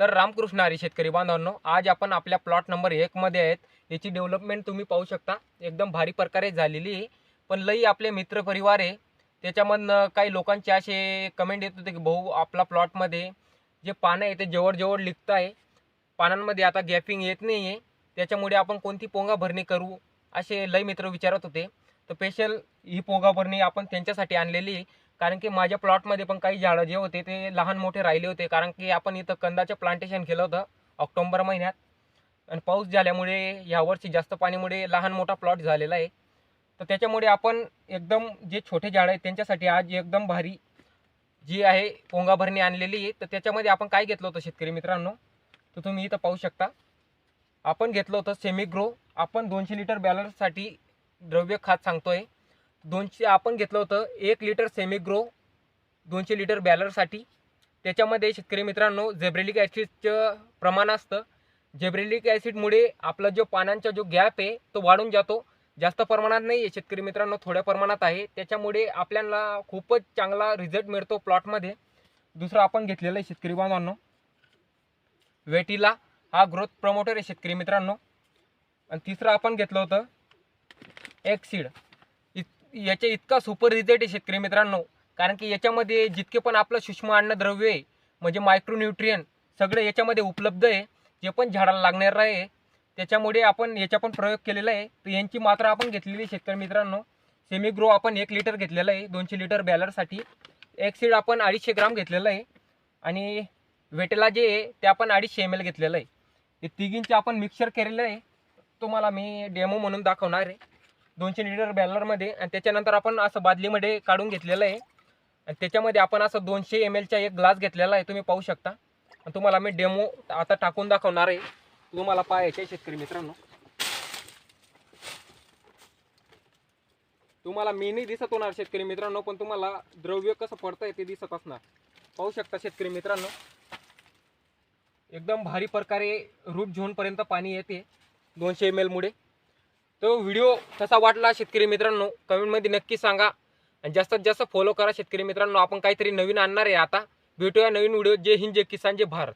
तर रामकृष्ण हरी शेतकरी बांधवांनो आज आपण आपल्या प्लॉट नंबर एकमध्ये आहेत. याची डेव्हलपमेंट तुम्ही पाहू शकता. एकदम भारी प्रकारे झालेली आहे. पण लई आपले मित्रपरिवार आहे. त्याच्यामधनं काही लोकांचे असे कमेंट येत होते की भाऊ आपला प्लॉटमध्ये जे पानं आहे ते जवळजवळ जवळ लिखत आहे. पानांमध्ये आता गॅपिंग येत नाही आहे त्याच्यामुळे आपण कोणती पोंगा भरणी करू? असे लई मित्र विचारत होते. तर स्पेशल ही पोंगा भरणी आपण त्यांच्यासाठी आणलेली आहे. कारण की माझ्या प्लॉटमध्ये पण काही झाडं जे होते ते लहान मोठे राहिले होते. कारण की आपण इथं कंदाचं प्लांटेशन केलं होतं ऑक्टोंबर महिन्यात. आणि पाऊस झाल्यामुळे यावर्षी जास्त पाणीमुळे लहान मोठा प्लॉट झालेला आहे. तर त्याच्यामुळे आपण एकदम जे छोटे झाडं आहेत त्यांच्यासाठी आज एकदम भारी जी आहे पोंगा भरणी आणलेली आहे. तर त्याच्यामध्ये आपण काय घेतलं होतं शेतकरी मित्रांनो? तर तुम्ही इथं पाहू शकता. आपण घेतलं होतं सेमी ग्रो आपण दोनशे लिटर बॅलन्ससाठी द्रव्य खात सांगतो आहे दोनशे आपण घेतलं होतं. एक लिटर सेमिग्रो दोनशे लिटर बॅलरसाठी त्याच्यामध्ये शेतकरी मित्रांनो झेब्रेलिक ॲसिडचं प्रमाण असतं. झेब्रेलिक ॲसिडमुळे आपला जो पानांचा जो गॅप आहे तो वाढून जातो. जास्त प्रमाणात नाही आहे शेतकरी मित्रांनो थोड्या प्रमाणात आहे. त्याच्यामुळे आपल्याला खूपच चांगला रिझल्ट मिळतो प्लॉटमध्ये दुसरं आपण घेतलेलं आहे शेतकरी बांधवांनो. वेटीला हा ग्रोथ प्रमोटर आहे शेतकरी मित्रांनो. आणि तिसरं आपण घेतलं होतं एक सीड याच्या इतका सुपर रिझल्ट आहे शेतकरी मित्रांनो. कारण की याच्यामध्ये जितके पण आपलं सूक्ष्म अन्नद्रव्य आहे म्हणजे मायक्रोन्यूट्रियन सगळं याच्यामध्ये उपलब्ध आहे जे पण झाडाला लागणार आहे त्याच्यामुळे आपण याचा पण प्रयोग केलेला आहे. तर यांची मात्रा आपण घेतलेली आहे शेतकरी मित्रांनो. सेमी ग्रो आपण एक लिटर घेतलेलं आहे दोनशे लिटर बॅलरसाठी एक सीड आपण अडीचशे ग्राम घेतलेलं आहे. आणि वेटेला जे आहे ते आपण अडीचशे एम एल घेतलेलं आहे. हे तिघींचे आपण मिक्सर केलेलं आहे. तुम्हाला मी डेमो म्हणून दाखवणार आहे. दोनशे लिटर बॅलरमध्ये आणि त्याच्यानंतर आपण असं बादलीमध्ये काढून घेतलेलं आहे. आणि त्याच्यामध्ये आपण असं दोनशे एम एलचा एक ग्लास घेतलेला आहे तुम्ही पाहू शकता. आणि तुम्हाला मी डेमो आता टाकून दाखवणार आहे. तुम्हाला पाहायचे आहे शेतकरी मित्रांनो. तुम्हाला मी नाही दिसत होणार शेतकरी मित्रांनो पण तुम्हाला द्रव्य कसं पडतंय ते दिसत असणार. पाहू शकता शेतकरी मित्रांनो. एकदम भारी प्रकारे रूट झोनपर्यंत पाणी येते दोनशे एम एलमुळे तो व्हिडिओ कसा वाटला शेतकरी मित्रांनो? कमेंटमध्ये नक्की सांगा. आणि जास्तीत जास्त फॉलो करा शेतकरी मित्रांनो. आपण काहीतरी नवीन आणणार आहे आता. भेटूया नवीन व्हिडिओ जय हिंद जय किसान जय भारत.